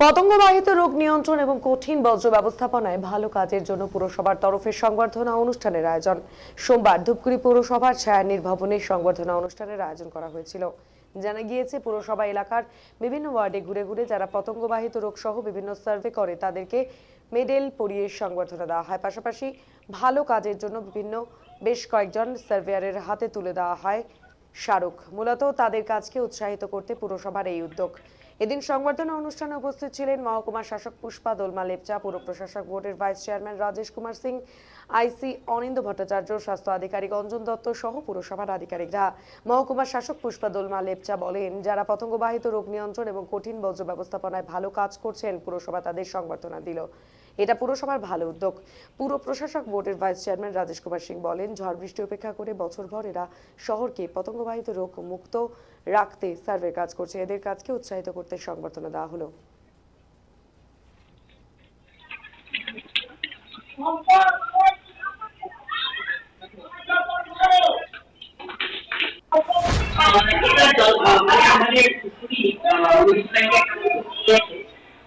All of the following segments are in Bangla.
পতঙ্গবাহিত রোগ নিয়ন্ত্রণ এবং কঠিন বজ্র ব্যবস্থাপনায় ভালো কাজের জন্য পুরসভার তরফে সংবর্ধনা অনুষ্ঠানের আয়োজন। সোমবার ধূপগুড়ি পৌরসভার ছায়ানীর ভবনে সংবর্ধনা অনুষ্ঠানের আয়োজন করা হয়েছিল। জানা গিয়েছে, পুরসভা এলাকার বিভিন্ন ওয়ার্ডে ঘুরে ঘুরে যারা পতঙ্গবাহিত রোগ সহ বিভিন্ন সার্ভে করে, তাদেরকে মেডেল পরিয়ে সংবর্ধনা দেওয়া হয়। পাশাপাশি ভালো কাজের জন্য বিভিন্ন বেশ কয়েকজন সার্ভেয়ারের হাতে তুলে দেওয়া হয় স্মারক, মূলত তাদের কাজকে উৎসাহিত করতে পুরসভার এই উদ্যোগ। এদিন সংবর্ধনা অনুষ্ঠানে উপস্থিত ছিলেন মহকুমা শাসক পুষ্পা দোলমা লেপচা, পুর প্রশাসক বোর্ডের vice chairman Rajesh Kumar Singh, IC Anindya Bhattacharya, স্বাস্থ্য আধিকারিক অঞ্জন দত্ত সহ পুরসভার আধিকারিকরা। মহকুমা শাসক পুষ্পা দোলমা লেপচা বলেন, যারা পতঙ্গবাহিত রোগ নিয়ন্ত্রণ এবং কঠিন বজ্র ব্যবস্থাপনায় ভালো কাজ করছেন, পুরসভা তাদের সংবর্ধনা দিল। এটা পুরসভার ভালো উদ্যোগ। পুর প্রশাসক বোর্ডের ভাইস চেয়ারম্যান রাজেশ কুমার সিং বলেন, ঝড় বৃষ্টি উপেক্ষা করে বছরভর এরা শহরকে পতঙ্গবাহিত রোগ মুক্ত রাখতে সার্ভে কাজ করছে। এদের কাজকে উৎসাহিত করতে সংবর্ধনা দেওয়া হলো। আমাদের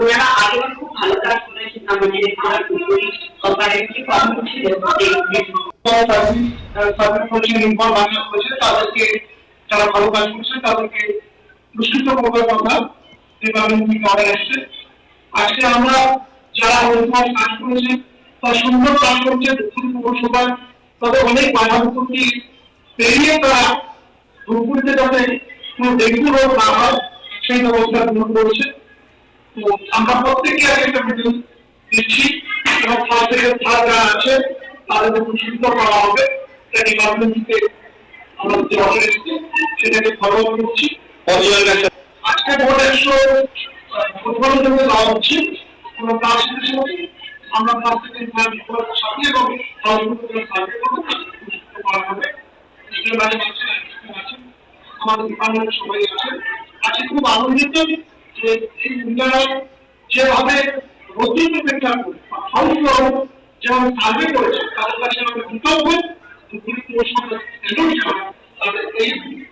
ওনারা আগেও খুব ভালো কাজ করেছেন, আমাদের পুকুরি অপারেটিভ নির্ভর তাদেরকে যারা ভালো কাজ করছে, তাদেরকে পুরস্কৃত করার কথা ডিপার্টমেন্ট থেকে অর্ডার এসছে আজকে আমরা যারা নির্ভর কাজ করেছে, তারা সুন্দর কাজ করছে দক্ষিণ পৌরসভায় তাদের অনেক বাধা বিপত্তি পেরিয়ে তারা ধূপগুড়িতে যাতে কোনো ডেঙ্গু রোগ না হয়, সেই ব্যবস্থা গ্রহণ করেছে। আমরা প্রত্যেকে একটা ভিডিও দিচ্ছি। এবং ফার্স্ট থেকে থার্ড যারা আছে তাদেরকে পুরস্কৃত করা হবে। এটা ডিপার্টমেন্ট থেকে আমাদের যে অর্ডার এসেছে সেটাকে ফলো করছি। আজকে বোর্ড একশো ফুটবলের জন্য দেওয়া হচ্ছে। কোনো শেষ হচ্ছে আমরা ফার্স্ট থেকে থার্ড বিভাগের সাথে এবং পুরস্কৃত করা হবে। আছে আছে আমাদের ডিপার্টমেন্টের সবাই আছে আজকে খুব আনন্দিত যে মহিলারা যেভাবে রোদ্রিক উপেক্ষা করে হাউস যেভাবে সার্ভে করেছে তাদের কাছে আমাদের কৃতজ্ঞ।